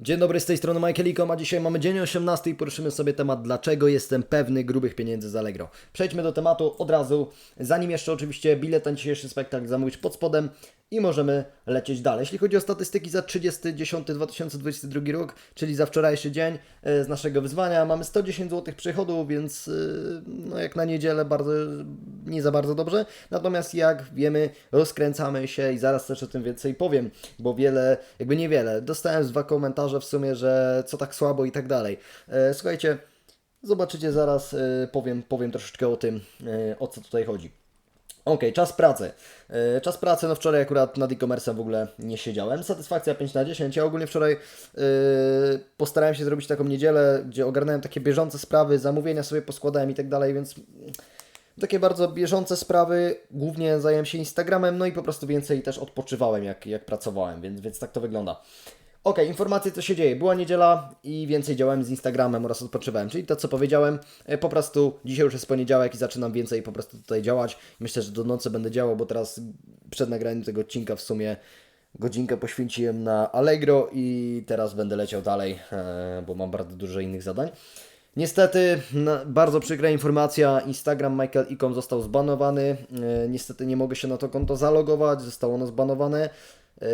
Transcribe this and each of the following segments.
Dzień dobry, z tej strony Michael Ikom, a dzisiaj mamy dzień 18 i poruszymy sobie temat, dlaczego jestem pewny grubych pieniędzy z Allegro. Przejdźmy do tematu od razu, zanim jeszcze oczywiście bilet na dzisiejszy spektakl zamówić pod spodem i możemy lecieć dalej. Jeśli chodzi o statystyki za 30.10.2022 rok, czyli za wczorajszy dzień e, z naszego wyzwania, mamy 110 zł przychodu, więc e, no jak na niedzielę bardzo, nie za bardzo dobrze. Natomiast jak wiemy, rozkręcamy się i zaraz też o tym więcej powiem, bo wiele, jakby niewiele. Dostałem dwa komentarze w sumie, że co tak słabo i tak dalej. E, Słuchajcie, zobaczycie zaraz, powiem, powiem troszeczkę o tym, o co tutaj chodzi. Okej, czas pracy. E, Czas pracy, no wczoraj akurat nad e-commerce w ogóle nie siedziałem. Satysfakcja 5 na 10. Ja ogólnie wczoraj e, postarałem się zrobić taką niedzielę, gdzie ogarnąłem takie bieżące sprawy, zamówienia sobie poskładałem i tak dalej, więc takie bardzo bieżące sprawy. Głównie zająłem się Instagramem, no i po prostu więcej też odpoczywałem, jak, jak pracowałem, więc, więc tak to wygląda. Ok, informacje co się dzieje. Była niedziela i więcej działałem z Instagramem oraz odpoczywałem. Czyli to co powiedziałem, e, po prostu dzisiaj już jest poniedziałek i zaczynam więcej po prostu tutaj działać. Myślę, że do nocy będę działał, bo teraz przed nagraniem tego odcinka w sumie godzinkę poświęciłem na Allegro i teraz będę leciał dalej, e, bo mam bardzo dużo innych zadań. Niestety, bardzo przykra informacja, Instagram Michael Icom został zbanowany. E, niestety nie mogę się na to konto zalogować, zostało ono zbanowane. E,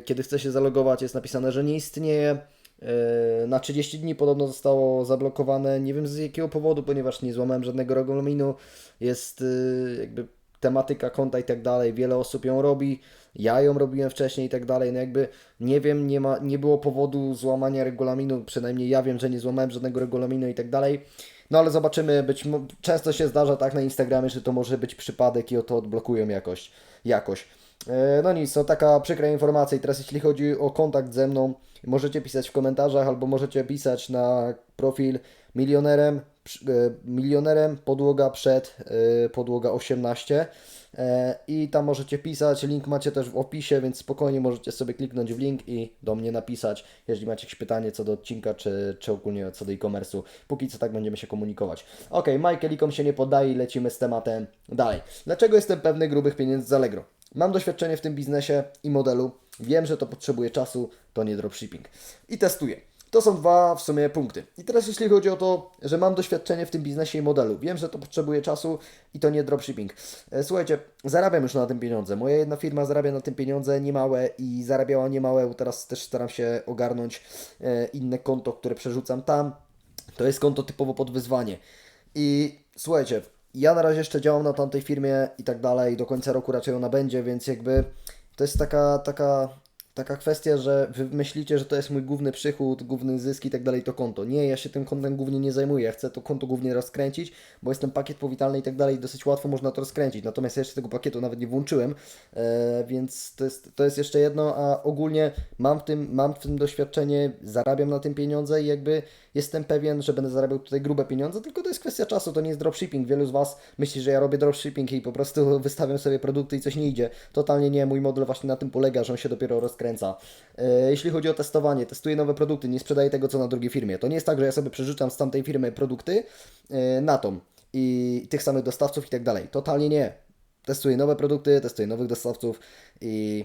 kiedy chcę się zalogować, jest napisane, że nie istnieje. E, Na 30 dni podobno zostało zablokowane. Nie wiem z jakiego powodu, ponieważ nie złamałem żadnego regulaminu. Jest e, jakby tematyka konta i tak dalej. Wiele osób ją robi. Ja ją robiłem wcześniej i tak dalej. No jakby nie wiem, nie, ma, nie było powodu złamania regulaminu. Przynajmniej ja wiem, że nie złamałem żadnego regulaminu i tak dalej. No ale zobaczymy. Być często się zdarza tak na Instagramie, że to może być przypadek i o to odblokują jakoś. jakoś. E, No nic, to taka przykra informacja. I teraz jeśli chodzi o kontakt ze mną, możecie pisać w komentarzach albo możecie pisać na profil milionerem, milionerem podłoga przed e, podłoga 18 E, i tam możecie pisać. Link macie też w opisie, więc spokojnie możecie sobie kliknąć w link i do mnie napisać, jeżeli macie jakieś pytanie co do odcinka, czy, czy ogólnie co do e-commerce'u. Póki co tak będziemy się komunikować. Ok, Michael Ikom się nie poddaje i lecimy z tematem dalej. Dlaczego jestem pewny grubych pieniędzy z Allegro? Mam doświadczenie w tym biznesie i modelu. Wiem, że to potrzebuje czasu, to nie dropshipping. I testuję. To są dwa w sumie punkty. I teraz jeśli chodzi o to, że mam doświadczenie w tym biznesie i modelu, wiem, że to potrzebuje czasu i to nie dropshipping. E, Słuchajcie, zarabiam już na tym pieniądze. Moja jedna firma zarabia na tym pieniądze niemałe i zarabiała niemałe. Teraz też staram się ogarnąć e, inne konto, które przerzucam tam. To jest konto typowo pod wyzwanie. I słuchajcie, ja na razie jeszcze działam na tamtej firmie i tak dalej. Do końca roku raczej ona będzie, więc jakby to jest taka, taka, taka kwestia, że wy myślicie, że to jest mój główny przychód, główny zysk i tak dalej, to konto. Nie, ja się tym kontem głównie nie zajmuję. Ja chcę to konto głównie rozkręcić, bo jest ten pakiet powitalny i tak dalej, dosyć łatwo można to rozkręcić. Natomiast ja jeszcze tego pakietu nawet nie włączyłem, e, więc to jest, to jest jeszcze jedno, a ogólnie mam w, tym, mam w tym doświadczenie, zarabiam na tym pieniądze i jakby jestem pewien, że będę zarabiał tutaj grube pieniądze, tylko to jest kwestia czasu, to nie jest dropshipping. Wielu z Was myśli, że ja robię dropshipping i po prostu wystawiam sobie produkty i coś nie idzie. Totalnie nie, mój model właśnie na tym polega, że on się dopiero rozkręca. E, jeśli chodzi o testowanie, testuję nowe produkty, nie sprzedaję tego, co na drugiej firmie. To nie jest tak, że ja sobie przerzucam z tamtej firmy produkty e, na tą i tych samych dostawców i tak dalej. Totalnie nie. Testuję nowe produkty, testuję nowych dostawców i,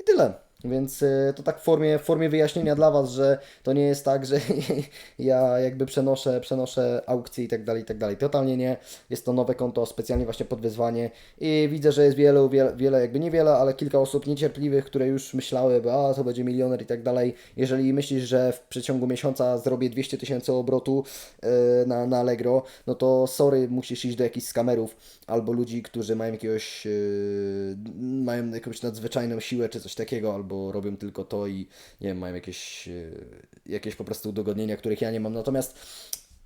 i tyle. Więc y, to tak w formie, w formie wyjaśnienia dla Was, że to nie jest tak, że ja jakby przenoszę, przenoszę aukcje i tak dalej, i tak dalej. Totalnie nie. Jest to nowe konto specjalnie właśnie pod wyzwanie i widzę, że jest wielu, wiele, wiele jakby niewiele, ale kilka osób niecierpliwych, które już myślały, a to będzie milioner i tak dalej. Jeżeli myślisz, że w przeciągu miesiąca zrobię 200 tysięcy obrotu y, na, na Allegro, no to sorry, musisz iść do jakichś skamerów albo ludzi, którzy mają jakiegoś, y, mają jakąś nadzwyczajną siłę czy coś takiego, albo robią tylko to i nie wiem, mają jakieś, y, jakieś po prostu udogodnienia, których ja nie mam. Natomiast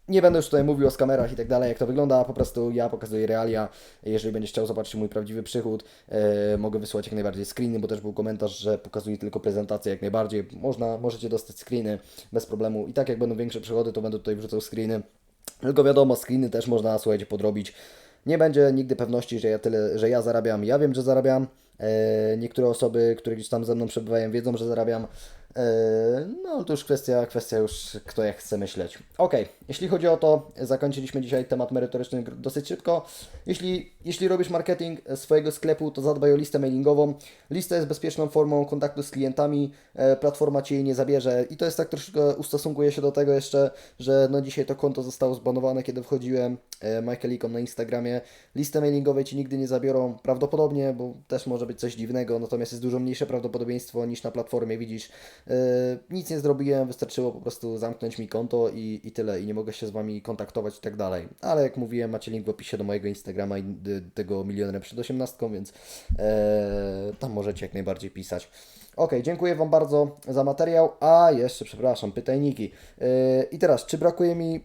nie będę już tutaj mówił o skamerach i tak dalej, jak to wygląda, po prostu ja pokazuję realia. Jeżeli będziesz chciał zobaczyć mój prawdziwy przychód, e, mogę wysłać jak najbardziej screeny, bo też był komentarz, że pokazuję tylko prezentację jak najbardziej. Można, możecie dostać screeny bez problemu. I tak jak będą większe przychody, to będę tutaj wrzucał screeny. Tylko wiadomo, screeny też można, słuchajcie, podrobić. Nie będzie nigdy pewności, że ja tyle, że ja zarabiam. Ja wiem, że zarabiam. E, niektóre osoby, które gdzieś tam ze mną przebywają, wiedzą, że zarabiam. Yy, No, to już kwestia, kwestia już, kto jak chce myśleć. Ok, jeśli chodzi o to, zakończyliśmy dzisiaj temat merytoryczny dosyć szybko. Jeśli, jeśli robisz marketing swojego sklepu, to zadbaj o listę mailingową. Lista jest bezpieczną formą kontaktu z klientami, e, platforma Ci jej nie zabierze i to jest tak troszkę, ustosunkuję się do tego jeszcze, że no dzisiaj to konto zostało zbanowane, kiedy wchodziłem e, Michaelikom na Instagramie. Listę mailingową Ci nigdy nie zabiorą, prawdopodobnie, bo też może być coś dziwnego, natomiast jest dużo mniejsze prawdopodobieństwo niż na platformie, widzisz. E, nic nie zrobiłem, wystarczyło po prostu zamknąć mi konto i, i tyle, i nie mogę się z Wami kontaktować i tak dalej. Ale jak mówiłem, macie link w opisie do mojego Instagrama i tego milionerem przed osiemnastką, więc e, tam możecie jak najbardziej pisać. Ok, dziękuję Wam bardzo za materiał. A jeszcze, przepraszam, pytajniki. Yy, I teraz, czy brakuje mi,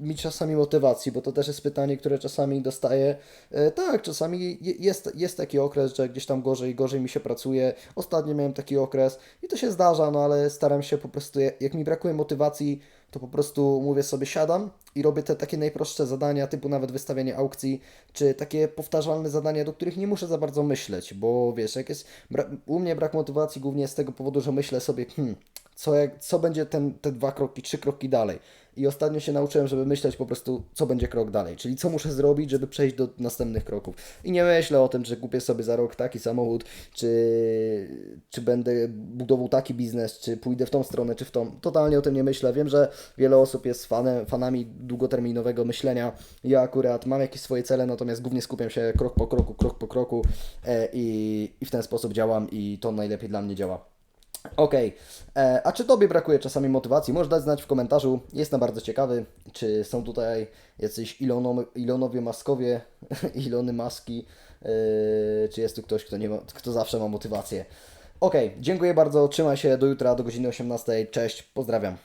mi czasami motywacji? Bo to też jest pytanie, które czasami dostaję. Yy, tak, czasami je- jest, jest taki okres, że gdzieś tam gorzej, gorzej mi się pracuje. Ostatnio miałem taki okres i to się zdarza, no ale staram się po prostu, jak- mi brakuje motywacji, to po prostu mówię sobie, siadam i robię te takie najprostsze zadania, typu nawet wystawianie aukcji, czy takie powtarzalne zadania, do których nie muszę za bardzo myśleć, bo wiesz, jak jest, u mnie brak motywacji głównie z tego powodu, że myślę sobie, hmm, co, jak, co będzie ten, te dwa kroki, trzy kroki dalej. I ostatnio się nauczyłem, żeby myśleć po prostu, co będzie krok dalej, czyli co muszę zrobić, żeby przejść do następnych kroków. I nie myślę o tym, czy kupię sobie za rok taki samochód, czy, czy będę budował taki biznes, czy pójdę w tą stronę, czy w tą. Totalnie o tym nie myślę. Wiem, że wiele osób jest fanem, fanami długoterminowego myślenia. Ja akurat mam jakieś swoje cele, natomiast głównie skupiam się krok po kroku, krok po kroku e, i, i w ten sposób działam i to najlepiej dla mnie działa. Okej, E, a czy Tobie brakuje czasami motywacji? Możesz dać znać w komentarzu. Jestem bardzo ciekawy, czy są tutaj jacyś Ilono, Ilonowie Maskowie, Ilony Maski, e, czy jest tu ktoś, kto, nie ma, kto zawsze ma motywację. Okej, dziękuję bardzo, trzymaj się, do jutra, do godziny 18. Cześć, pozdrawiam.